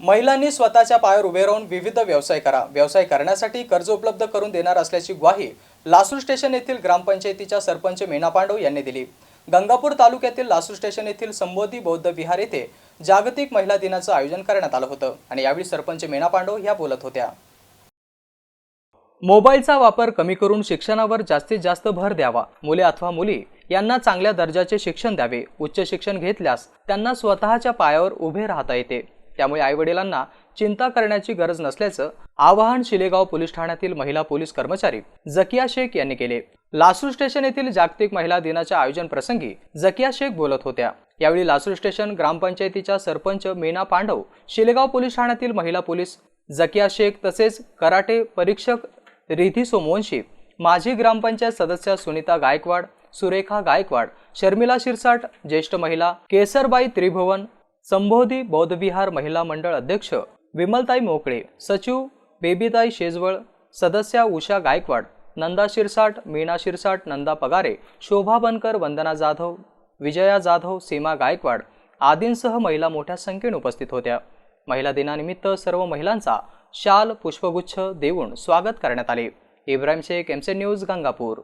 महिलांनी स्वतःच्या पायावर उभे राहून विविध व्यवसाय करा. व्यवसाय करण्यासाठी कर्ज उपलब्ध करून देणार असल्याची ग्वाही लासूर स्टेशन येथील ग्रामपंचायतीच्या सरपंच मीना पांडव यांनी दिली. गंगापूर तालुक्यातील लासूर स्टेशन येथील संबोधी बौद्ध विहार येथे जागतिक महिला दिनाचं आयोजन करण्यात आलं होतं आणि यावेळी सरपंच मीना पांडव ह्या बोलत होत्या. मोबाईलचा वापर कमी करून शिक्षणावर जास्तीत जास्त भर द्यावा. मुले अथवा मुली यांना चांगल्या दर्जाचे शिक्षण द्यावे. उच्च शिक्षण घेतल्यास त्यांना स्वतःच्या पायावर उभे राहता येते. त्यामुळे आईवडिलांना चिंता करण्याची गरज नसल्याचं आवाहन शिलेगाव पोलीस ठाण्यातील महिला पोलीस कर्मचारी जकिया शेख यांनी केले. लासूर स्टेशन येथील जागतिक महिला दिनाच्या आयोजन प्रसंगी जकिया शेख बोलत होत्या. यावेळी लासूर स्टेशन ग्रामपंचायतीच्या सरपंच मीना पांडव शिलेगाव पोलीस ठाण्यातील महिला पोलीस जकिया शेख तसेच कराटे परीक्षक रिधी सोमवंशी माजी ग्रामपंचायत सदस्य सुनीता गायकवाड सुरेखा गायकवाड शर्मिला शिरसाट ज्येष्ठ महिला केसरबाई त्रिभुवन संबोधी बौद्धविहार महिला मंडळ अध्यक्ष विमलताई मोकळे सचिव बेबीताई शेजवळ सदस्या उषा गायकवाड नंदा शिरसाट मीना शिरसाट नंदा पगारे शोभा बनकर वंदना जाधव विजया जाधव सीमा गायकवाड आदींसह महिला मोठ्या संख्येने उपस्थित होत्या. महिला दिनानिमित्त सर्व महिलांचा शाल पुष्पगुच्छ देऊन स्वागत करण्यात आले. इब्राहिम शेख एमसे न्यूज गंगापूर.